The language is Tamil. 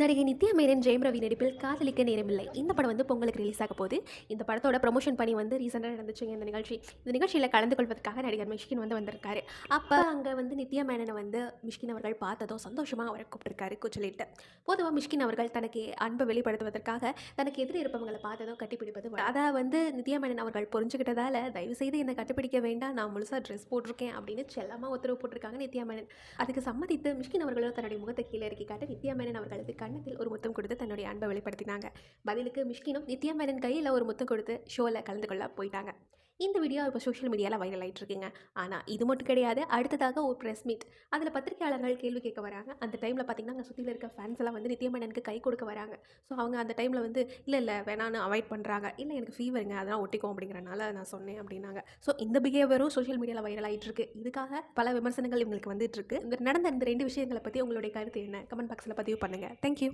நடிகை நித்யா மேனன் ஜெயம் ரவி நடிப்பில் காதலிக்க நேரமில்லை. இந்த படம் வந்து பொங்கலுக்கு ரிலீஸ் ஆக போகுது. இந்த படத்தோட ப்ரொமோஷன் பணி வந்து ரீசெண்டாக நடந்துச்சுங்க இந்த நிகழ்ச்சி. இந்த நிகழ்ச்சியில் கலந்து கொள்வதற்காக நடிகர் மிஷ்கின் வந்து வந்திருக்காரு. அப்போ அங்கே வந்து நித்யா மேனனை வந்து மிஷ்கின் அவர்கள் பார்த்ததோ சந்தோஷமாக அவரை கூப்பிட்டுருக்காரு கூச்சலிட்டு பொதுவாக மிஷ்கின் அவர்கள் தனக்கு அன்பை வெளிப்படுத்துவதற்காக தனக்கு எதிரி இருப்பவங்களை பார்த்ததோ கட்டிப்பிடிப்பது அதை வந்து நித்யா மேனன் அவர்கள் புரிஞ்சுக்கிட்டதால தயவு செய்து என்னை கட்டுப்பிடிக்க வேண்டாம் நான் முழுசாக ட்ரெஸ் போட்டிருக்கேன் அப்படின்னு செல்லமாக உத்தரவு போட்டிருக்காங்க நித்யா மேனன். அதுக்கு சம்மதித்து மிஷ்கின் அவர்களும் தன்னுடைய முகத்தை கீழே இறக்கி காட்ட நித்யா மேனன் அவர்களுக்கு கன்னத்தில் ஒரு முத்தம் கொடுத்து தன்னுடைய அன்பை வெளிப்படுத்தினாங்க. பதிலுக்கு மிஷ்கினும் நித்யா மேனன் கையில் ஒரு முத்தம் கொடுத்து ஷோவில் கலந்து கொள்ள போயிட்டாங்க. இந்த வீடியோ இப்போ சோஷியல் மீடியாவில் வைரல் ஆகிட்டு இருக்கீங்க ஆனால் இது மட்டும் கிடையாது. அடுத்ததாக ஒரு ப்ரெஸ் மீட் அதில் பத்திரிகையாளர்கள் கேள்வி கேட்க வராங்க. அந்த டைமில் பார்த்தீங்கன்னா அங்கே சுற்றியில் இருக்க ஃபேன்ஸ் எல்லாம் வந்து நித்யமேனனுக்கு கை கொடுக்க வராங்க. ஸோ அவங்க அந்த டைமில் வந்து இல்லை இல்லை வேணான்னு அவாய்ட் பண்ணுறாங்க இல்லை எனக்கு ஃபீவருங்க அதெல்லாம் ஒட்டிக்கும் அப்படிங்கிறனால நான் சொன்னேன் அப்படின்னாங்க. ஸோ இந்த பிஹேவியரும் சோஷியல் மீடியாவில் வைரல் ஆகிட்டு இருக்கு இதுக்காக பல விமர்சனங்கள் இவங்களுக்கு வந்துட்டு இருக்கு இந்த நடந்த இந்த ரெண்டு விஷயங்களை பற்றி உங்களுடைய கருத்து என்ன? கமெண்ட் பாக்ஸில் பதிவு பண்ணுங்கள் தேங்க்யூ